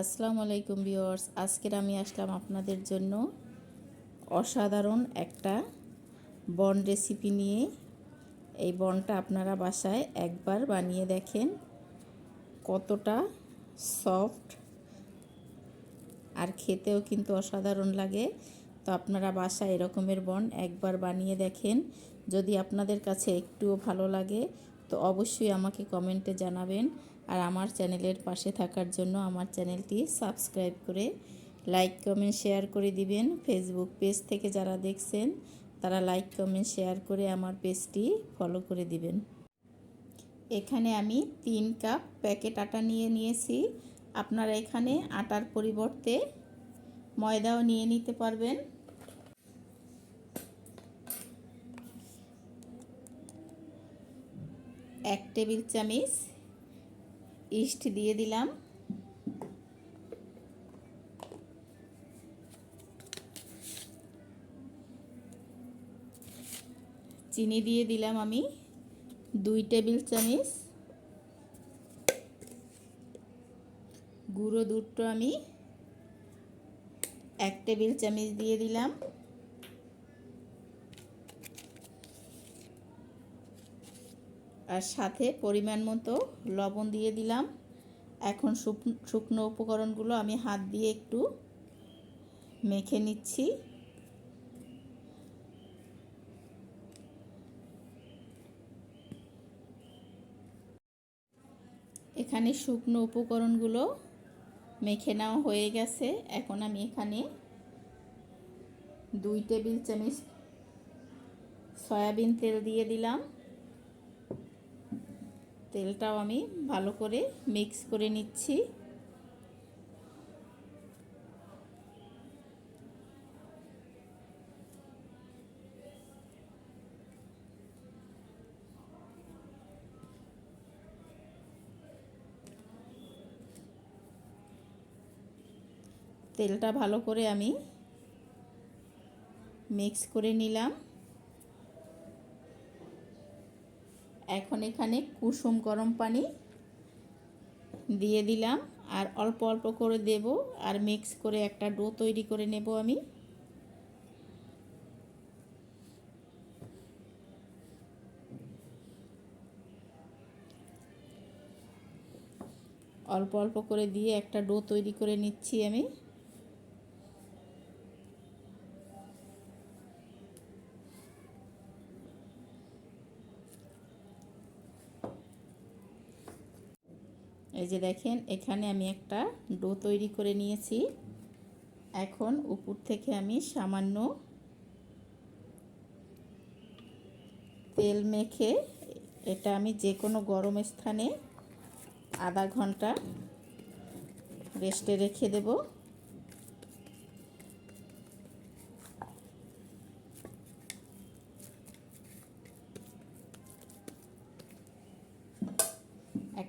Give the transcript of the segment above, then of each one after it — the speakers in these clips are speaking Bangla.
আসসালামু আলাইকুম ভিউয়ার্স, আজকের আমি আসলাম আপনাদের জন্য অসাধারণ একটা বন রেসিপি নিয়ে। এই বনটা আপনারা বাসায় একবার বানিয়ে দেখেন কতটা সফট আর খেতেও কিন্তু অসাধারণ লাগে। তো আপনারা বাসায় এরকমের বন একবার বানিয়ে দেখেন। যদি আপনাদের কাছে একটুও ভালো লাগে, তো অবশ্যই আমাকে কমেন্টে জানাবেন। আর আমার চ্যানেলের পাশে থাকার জন্য আমার চ্যানেলটি সাবস্ক্রাইব করে লাইক, কমেন্ট, শেয়ার করে দিবেন। ফেসবুক পেজ থেকে যারা দেখছেন, তারা লাইক, কমেন্ট, শেয়ার করে আমার পেজটি ফলো করে দিবেন। এখানে আমি তিন কাপ প্যাকেট আটা নিয়ে নিয়েছি। আপনারা এখানে আটার পরিবর্তে ময়দাও নিয়ে নিতে পারবেন। এক টেবিল চামচ ইস্ট দিয়ে দিলাম। চিনি দিয়ে দিলাম আমি দুই টেবিল চামচ। গুঁড়ো দুধটা আমি এক টেবিল চামচ দিয়ে দিলাম। আর সাথে পরিমাণ মতো লবণ দিয়ে দিলাম। এখন শুকনো উপকরণগুলো আমি হাত দিয়ে একটু মেখে নিচ্ছি। এখানে শুকনো উপকরণগুলো মেখে নেওয়া হয়ে গেছে। এখন আমি এখানে দুই টেবিল চামচ সয়াবিন তেল দিয়ে দিলাম। তেলটাও আমি ভালো করে মিক্স করে নিচ্ছি। তেলটা ভালো করে আমি মিক্স করে নিলাম। এখন এখানে কুসুম গরম পানি দিয়ে দিলাম। আর অল্প অল্প করে দেব আর মিক্স করে একটা ডো তৈরি করে নেব আমি। অল্প অল্প করে দিয়ে একটা ডো তৈরি করে নিচ্ছি আমি। এই যে দেখেন, এখানে আমি একটা ডো তৈরি করে নিয়েছি। এখন উপর থেকে আমি সামান্য তেল মেখে এটা আমি যে কোনো গরম স্থানে আধা ঘণ্টা রেস্টে রেখে দেবো।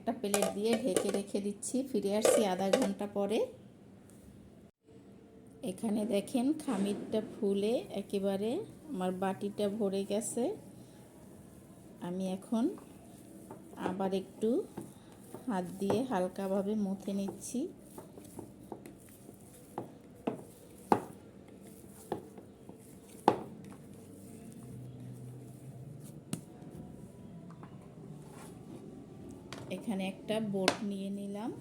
একটা প্লেট দিয়ে ঢেকে রেখে দিচ্ছি, ফিরে আসছি আধা ঘণ্টা পরে। এখানে দেখেন খামিরটা ফুলে একেবারে, আমার বাটিটা ভরে গেছে। আমি এখন আবার একটু হাত দিয়ে হালকাভাবে মুথে নিচ্ছি। এখানে একটা বোট নিয়ে নিলাম।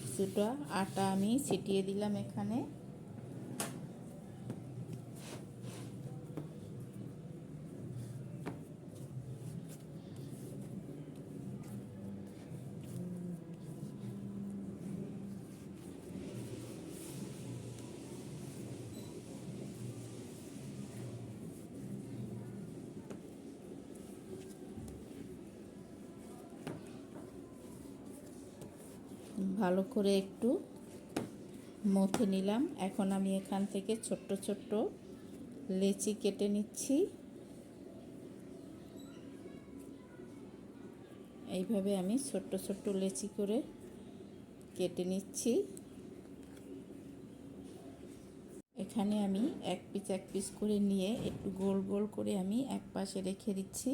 কিছুটা আটা আমি ছিটিয়ে দিলাম এখানে। ভালো করে একটু মথে নিলাম। এখন আমি এখান থেকে ছোট্ট ছোট্ট লেচি কেটে নিচ্ছি। এইভাবে আমি ছোট্ট ছোট্ট লেচি করে কেটে নিচ্ছি। এখানে আমি এক পিস এক পিস করে নিয়ে একটু গোল গোল করে আমি এক পাশে রেখে দিচ্ছি।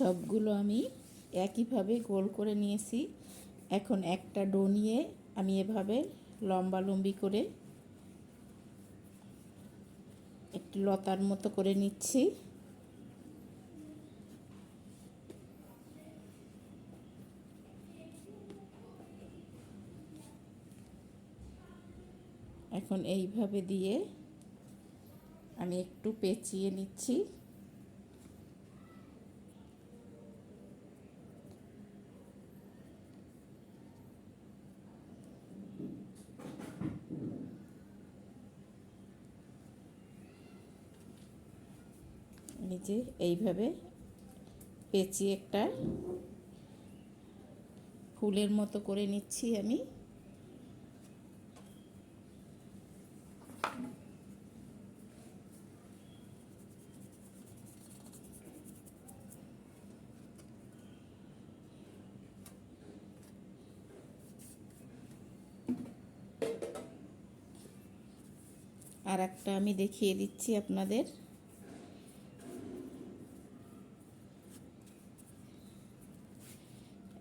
সবগুলো আমি একইভাবে গোল করে নিয়েছি। এখন একটা ডো নিয়ে আমি এভাবে লম্বা লম্বি করে একটু লতার মতো করে নিচ্ছি। এখন এইভাবে দিয়ে আমি একটু পেঁচিয়ে নিচ্ছি। নিজে এইভাবে পেঁচিয়ে একটা ফুলের মতো করে নিচ্ছি আমি। আর একটা আমি দেখিয়ে দিচ্ছি আপনাদের।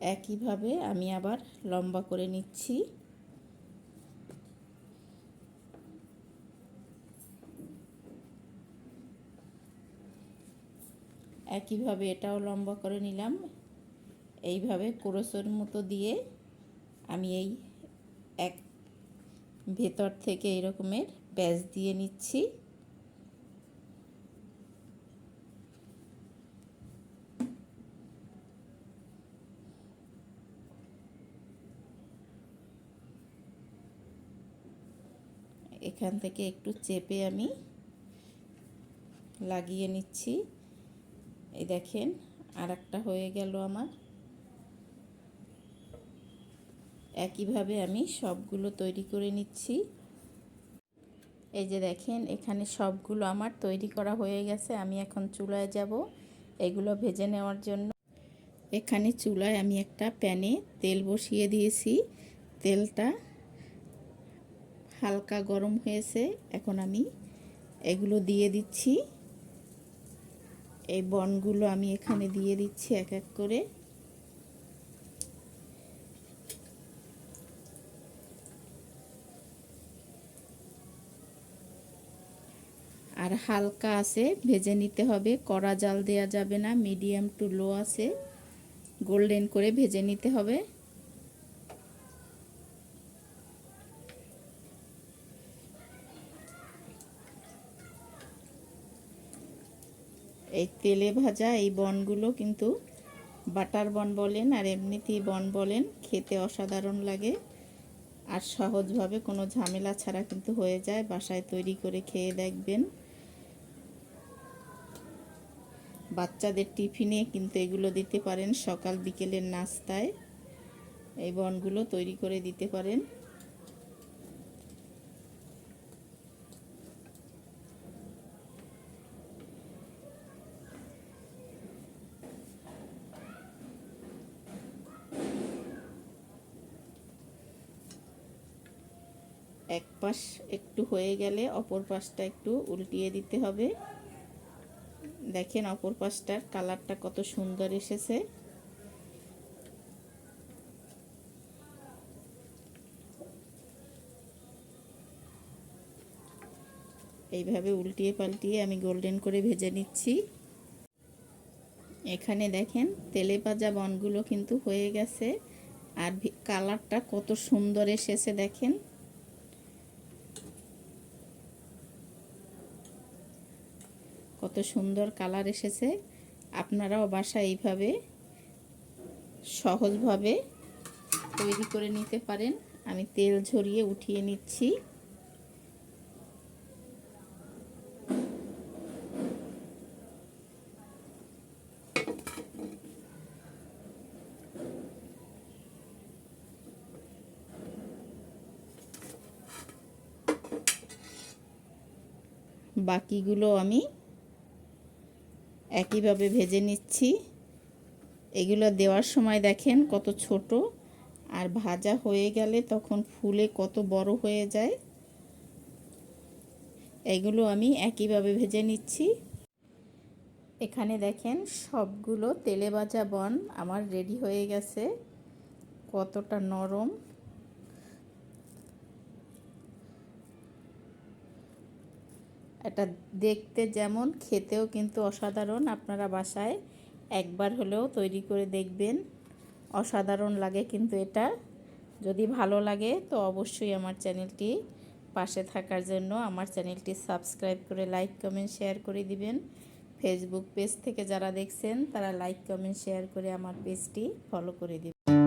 একইভাবে আমি আবার লম্বা করে নিচ্ছি। একইভাবে এটাও লম্বা করে নিলাম। এইভাবে কোরসের মতো দিয়ে আমি এই এক ভেতর থেকে এরকমের ব্যাস দিয়ে নিচ্ছি। এখান থেকে একটু চেপে আমি লাগিয়ে নিচ্ছি। এই দেখেন আর একটা হয়ে গেল আমার। একইভাবে আমি সবগুলো তৈরি করে নিচ্ছি। এই যে দেখেন, এখানে সবগুলো আমার তৈরি করা হয়ে গেছে। আমি এখন চুলায় যাব এগুলো ভেজে নেওয়ার জন্য। এখানে চুলায় আমি একটা প্যানে তেল বসিয়ে দিয়েছি। তেলটা হালকা গরম হয়েছে, এখন আমি এগুলো দিয়ে দিচ্ছি। এই বনগুলো আমি এখানে দিয়ে দিচ্ছি এক এক করে। আর হালকা আছে, ভেজে নিতে হবে। কড়া জাল দেওয়া যাবে না, মিডিয়াম টু লো আছে। গোল্ডেন করে ভেজে নিতে হবে। এই তেলে ভাজা এই বনগুলো কিন্তু বাটার বন বলেন আর এমনিতেই বন বলেন, খেতে অসাধারণ লাগে। আর সহজভাবে কোনো ঝামেলা ছাড়া কিন্তু হয়ে যায়, বাসায় তৈরি করে খেয়ে দেখবেন। বাচ্চাদের টিফিনে কিন্তু এগুলো দিতে পারেন সকাল বিকেলের নাস্তায়। এই বনগুলো তৈরি করে দিতে পারেন। এক পাশ একটু হয়ে গেলে অপর পাশটা একটু উল্টিয়ে দিতে হবে। দেখেন অপর পাশটার কালারটা কত সুন্দর এসেছে। এইভাবে উল্টিয়ে পাল্টিয়ে আমি গোল্ডেন করে ভেজে নিচ্ছি। এখানে দেখেন তেলে ভাজা বনগুলো কিন্তু হয়ে গেছে। আর কালারটা কত সুন্দর এসেছে দেখেন। কত সুন্দর কালার এসেছে। আপনারাও বাসা এইভাবে সহজভাবে তৈরি করে নিতে পারেন। আমি তেল ঝরিয়ে উঠিয়ে নিচ্ছি। বাকিগুলো আমি একইভাবে ভেজে নিচ্ছি। এগুলো দেওয়ার সময় দেখেন কত ছোট। আর ভাজা হয়ে গেলে তখন ফুলে কত বড় হয়ে যায়। এগুলো আমি একইভাবে ভেজে নিচ্ছি। এখানে দেখেন সবগুলো তেলে ভাজা বন আমার রেডি হয়ে গেছে। কতটা নরম। এটা দেখতে যেমন, খেতেও কিন্তু অসাধারণ। আপনারা বাসায় একবার হলেও তৈরি করে দেখবেন। অসাধারণ লাগে কিন্তু এটা। যদি ভালো লাগে তো অবশ্যই আমার চ্যানেলটি পাশে থাকার জন্য আমার চ্যানেলটি সাবস্ক্রাইব করে লাইক, কমেন্ট, শেয়ার করে দিবেন। ফেসবুক পেজ থেকে যারা দেখছেন, তারা লাইক, কমেন্ট, শেয়ার করে আমার পেজটি ফলো করে দিবেন।